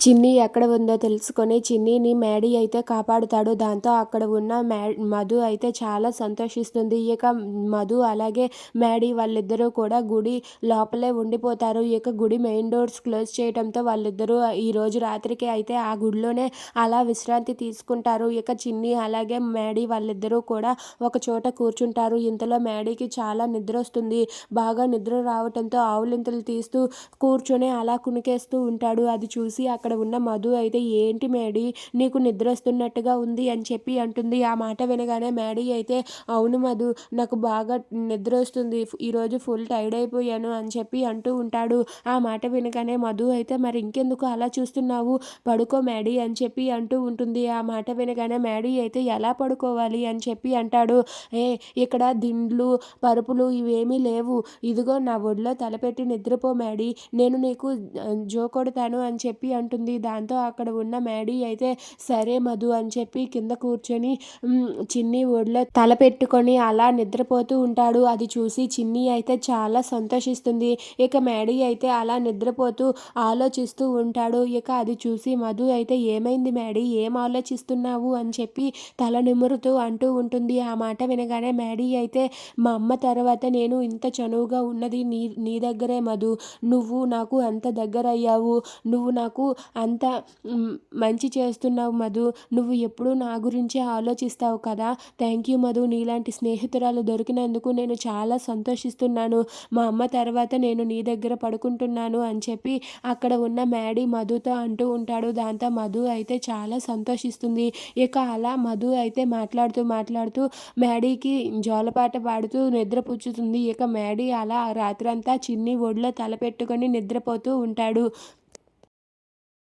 చిన్ని ఎక్కడ ఉందో తెలుసుకొని చిన్నిని మేడీ అయితే కాపాడుతాడు. దాంతో అక్కడ ఉన్న మే మధు అయితే చాలా సంతోషిస్తుంది. ఇక మధు అలాగే మేడీ వాళ్ళిద్దరూ కూడా గుడి లోపలే ఉండిపోతారు. ఇక గుడి మెయిన్ డోర్స్ క్లోజ్ చేయడంతో వాళ్ళిద్దరూ ఈ రోజు రాత్రికి అయితే ఆ గుడిలోనే అలా విశ్రాంతి తీసుకుంటారు. ఇక చిన్ని అలాగే మేడీ వాళ్ళిద్దరూ కూడా ఒక చోట కూర్చుంటారు. ఇంతలో మేడీకి చాలా నిద్ర వస్తుంది. బాగా నిద్ర రావటంతో ఆవులింతలు తీస్తూ కూర్చొని అలా కునికేస్తూ ఉంటాడు. అది చూసి అక్కడ ఉన్న మధు అయితే ఏంటి మేడీ నీకు నిద్ర వస్తున్నట్టుగా ఉంది అని చెప్పి అంటుంది. ఆ మాట వినగానే మేడీ అయితే అవును మధు నాకు బాగా నిద్ర వస్తుంది ఈరోజు ఫుల్ టైర్డ్ అయిపోయాను అని చెప్పి అంటూ ఉంటాడు. ఆ మాట వినగానే మధు అయితే మరి ఇంకెందుకు అలా చూస్తున్నావు? పడుకో మేడీ అని చెప్పి అంటూ ఉంటుంది. ఆ మాట వినగానే మేడీ అయితే ఎలా పడుకోవాలి అని చెప్పి అంటాడు. ఏ ఇక్కడ దిండ్లు పరుపులు ఇవేమీ లేవు. ఇదిగో నా ఒడిలో తలపెట్టి నిద్రపో మేడీ. నేను నీకు జో కొడతాను అని చెప్పి అంటుంది. దాంతో అక్కడ ఉన్న మేడీ అయితే సరే మధు అని చెప్పి కింద కూర్చొని చిన్ని ఒడిలో తల పెట్టుకొని అలా నిద్రపోతూ ఉంటాడు. అది చూసి చిన్ని అయితే చాలా సంతోషిస్తుంది. ఇక మ్యాడీ అయితే అలా నిద్రపోతూ ఆలోచిస్తూ ఉంటాడు. ఇక అది చూసి మధు అయితే ఏమైంది మేడీ ఏం ఆలోచిస్తున్నావు? అని చెప్పి తల నిమురుతూ అంటూ ఉంటుంది. ఆ మాట వినగానే మేడీ అయితే మా అమ్మ తర్వాత నేను ఇంత చనువుగా ఉన్నది నీ నీ దగ్గరే మధు. నువ్వు నాకు అంత దగ్గర అయ్యావు నువ్వు నాకు అంత మంచి చేస్తున్నావు మధు. నువ్వు ఎప్పుడూ నా గురించే ఆలోచిస్తావు కదా. Thank you Madhu. నీలాంటి స్నేహితురాలు దొరికినందుకు నేను చాలా సంతోషిస్తున్నాను. మా అమ్మ తర్వాత నేను నీ దగ్గర పడుకుంటున్నాను అని చెప్పి అక్కడ ఉన్న మ్యాడీ మధుతో అంటూ ఉంటాడు. దాంతో మధు అయితే చాలా సంతోషిస్తుంది. ఇక అలా మధు అయితే మాట్లాడుతూ మాట్లాడుతూ మ్యాడీకి జోలపాట పాడుతూ నిద్రపుచ్చుతుంది. ఇక మ్యాడీ అలా రాత్రంతా చిన్ని ఒడిలో తలపెట్టుకొని నిద్రపోతూ ఉంటాడు.